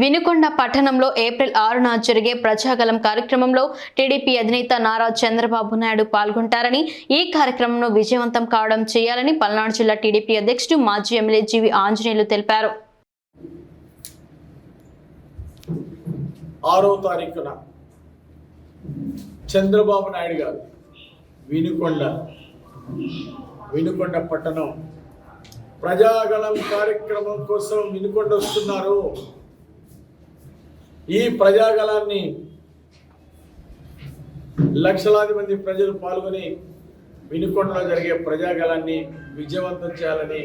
వినుకొండ పట్టణంలో ఏప్రిల్ ఆరున జరిగే ప్రజాగలం కార్యక్రమంలో టీడీపీ అధినేత నారా చంద్రబాబు నాయుడు పాల్గొంటారని ఈ కార్యక్రమంను విజయవంతం కావడం చేయాలని పల్నాడు జిల్లా టీడీపీ అధ్యక్షుడు మాజీ ఎమ్మెల్యే జీవి ఆంజనేయులు తెలిపారు. ఆరో తారీఖున చంద్రబాబు నాయుడు గారు వినుకొండ వినుకొండ పట్టణం ప్రజాగణం కార్యక్రమం కోసం వినుకొండ వస్తున్నారు. ఈ ప్రజాగళాన్ని లక్షలాది మంది ప్రజలు పాల్గొని వినుకొండలో జరిగే ప్రజాగళాన్ని విజయవంతం చేయాలని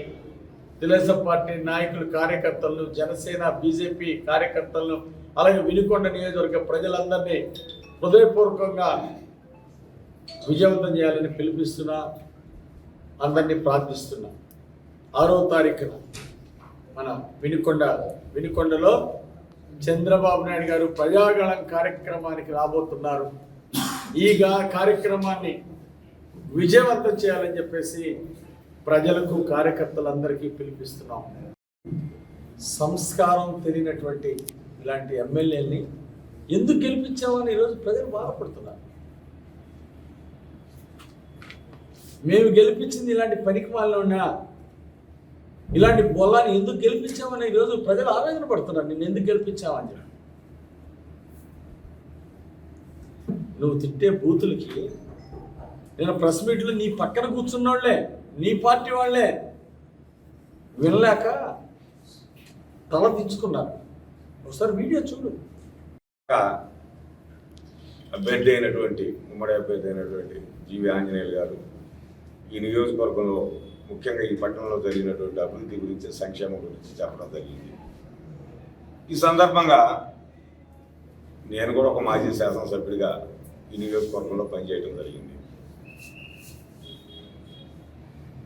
తెలుగుదేశం పార్టీ నాయకులు కార్యకర్తలను జనసేన బీజేపీ కార్యకర్తలను అలాగే వినుకొండ నియోజకవర్గ ప్రజలందరినీ హృదయపూర్వకంగా విజయవంతం చేయాలని పిలిపిస్తున్నా అందరినీ ప్రార్థిస్తున్నా. ఆరో తారీఖున మన వినుకొండ వినుకొండలో చంద్రబాబు నాయుడు గారు ప్రజాగళం కార్యక్రమానికి రాబోతున్నారు. ఈ కార్యక్రమాన్ని విజయవంతం చేయాలని చెప్పేసి ప్రజలకు కార్యకర్తలందరికీ పిలిపిస్తున్నాం. సంస్కారం తెలియనటువంటి ఇలాంటి ఎమ్మెల్యేని ఎందుకు గెలిపించామని ఈరోజు ప్రజలు బాధపడుతున్నారు. మేము గెలిపించింది ఇలాంటి పనికి ఉన్నా ఇలాంటి బొల్లాన్ని ఎందుకు గెలిపించామని ఈరోజు ప్రజలు ఆవేదన పడుతున్నారు. నిన్ను ఎందుకు గెలిపించామని చెప్పి. నువ్వు తిట్టే బూతులకి నేను ప్రెస్ మీట్లో నీ పక్కన కూర్చున్నోళ్ళే నీ పార్టీ వాళ్ళే వినలేక తల దించుకున్నారు. ఒకసారి వీడియో చూడు. అభ్యర్థి అయినటువంటి ఉమ్మడి అభ్యర్థి అయినటువంటి జీవి ఆంజనేయులు గారు ఈ నియోజకవర్గంలో ముఖ్యంగా ఈ పట్టణంలో జరిగినటువంటి అభివృద్ధి గురించి సంక్షేమం గురించి చెప్పడం జరిగింది. ఈ సందర్భంగా నేను కూడా ఒక మాజీ శాసనసభ్యుడిగా ఈ నియోజకవర్గంలో పనిచేయడం జరిగింది.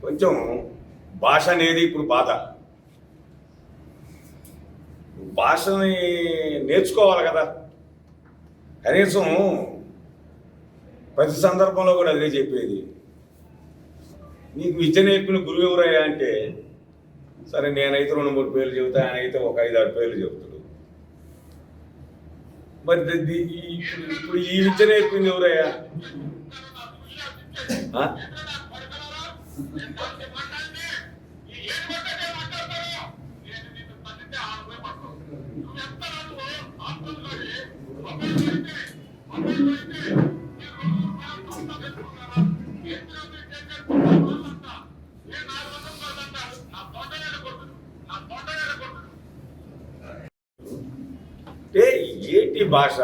కొంచెం భాష అనేది ఇప్పుడు బాధ. భాషని నేర్చుకోవాలి కదా. కనీసం ప్రతి సందర్భంలో కూడా అదే చెప్పేది. నీకు విద్య నేర్పిన గురువు ఎవరయ్యా అంటే సరే నేనైతే రెండు మూడు పేర్లు చెబుతా ఆయన అయితే ఒక ఐదు ఆరు పేర్లు చెబుతాడు. మరి ఈ- ఇప్పుడు- ఇప్పుడు ఈ విద్య నేర్పింది ఎవరయ్యా? అంటే ఏటి భాష?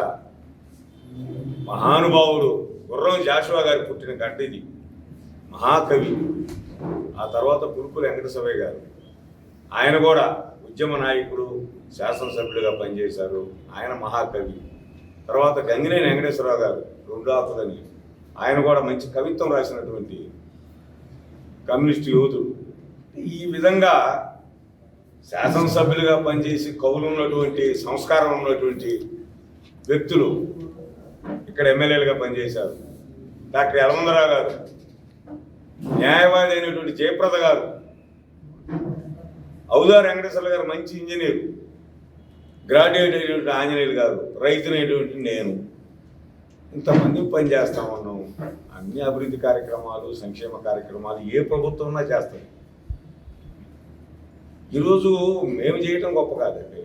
మహానుభావుడు గుర్రం జాషువా గారు పుట్టిన గంట ఇది. మహాకవి. ఆ తర్వాత గురుకుల వెంకటసభయ్య గారు. ఆయన కూడా ఉద్యమ నాయకుడు శాసనసభ్యుడిగా పనిచేశారు. ఆయన మహాకవి. తర్వాత గంగినేని వెంకటేశ్వరరావు గారు రెండాకులని ఆయన కూడా మంచి కవిత్వం రాసినటువంటి కమ్యూనిస్ట్ యోధుడు ఈ విధంగా శాసనసభ్యులుగా పనిచేసి కవులు ఉన్నటువంటి సంస్కారం ఉన్నటువంటి వ్యక్తులు ఇక్కడ ఎమ్మెల్యేలుగా పనిచేశారు. డాక్టర్ యలమందరావు గారు న్యాయవాది అయినటువంటి జయప్రద గారు ఔదార్ వెంకటేశ్వర గారు మంచి ఇంజనీర్ గ్రాడ్యుయేట్ అయినటువంటి ఆంజనేయులు గారు రైతునైనటువంటి నేను. ఇంతమంది పనిచేస్తా ఉన్నాం. అన్ని అభివృద్ధి కార్యక్రమాలు సంక్షేమ కార్యక్రమాలు ఏ ప్రభుత్వం చేస్తాం. ఈరోజు మేము చేయటం గొప్ప కాదండి.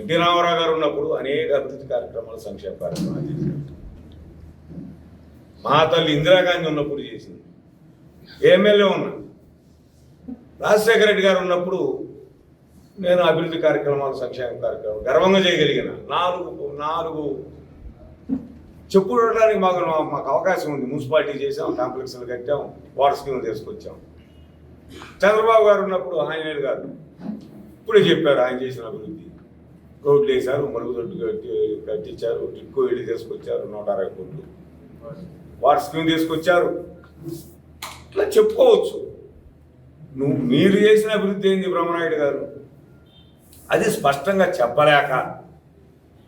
ఎన్టీ రామారావు గారు ఉన్నప్పుడు అనేక అభివృద్ధి కార్యక్రమాలు సంక్షేమ కార్యక్రమాలు చేశారు. మా తల్లి ఇందిరాగాంధీ ఉన్నప్పుడు చేసింది. ఎమ్మెల్యే ఉన్నా రాజశేఖర రెడ్డి గారు ఉన్నప్పుడు నేను అభివృద్ధి కార్యక్రమాలు సంక్షేమ కార్యక్రమాలు గర్వంగా చేయగలిగిన నాలుగు నాలుగు చెప్పుకోవడానికి మాకు మాకు అవకాశం ఉంది. మున్సిపాలిటీ చేసాం కాంప్లెక్స్లు కట్టాం వాటర్ స్కీమ్ తీసుకొచ్చాం. చంద్రబాబు గారు ఉన్నప్పుడు ఆయన గారు ఇప్పుడే చెప్పారు ఆయన చేసిన అభివృద్ధి. రోడ్లు వేశారు మరుగుదొడ్డు కట్టి కట్టించారు టిక్కో ఇల్లు తీసుకొచ్చారు నూట అరవై కోట్లు. వాటర్ స్కీమ్ తీసుకొచ్చారు. ఇట్లా చెప్పుకోవచ్చు. నువ్వు మీరు చేసిన అభివృద్ధి ఏంది బ్రహ్మనాయుడు గారు? అది స్పష్టంగా చెప్పలేక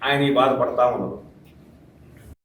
ఆయన ఈ బాధపడతా ఉన్నారు.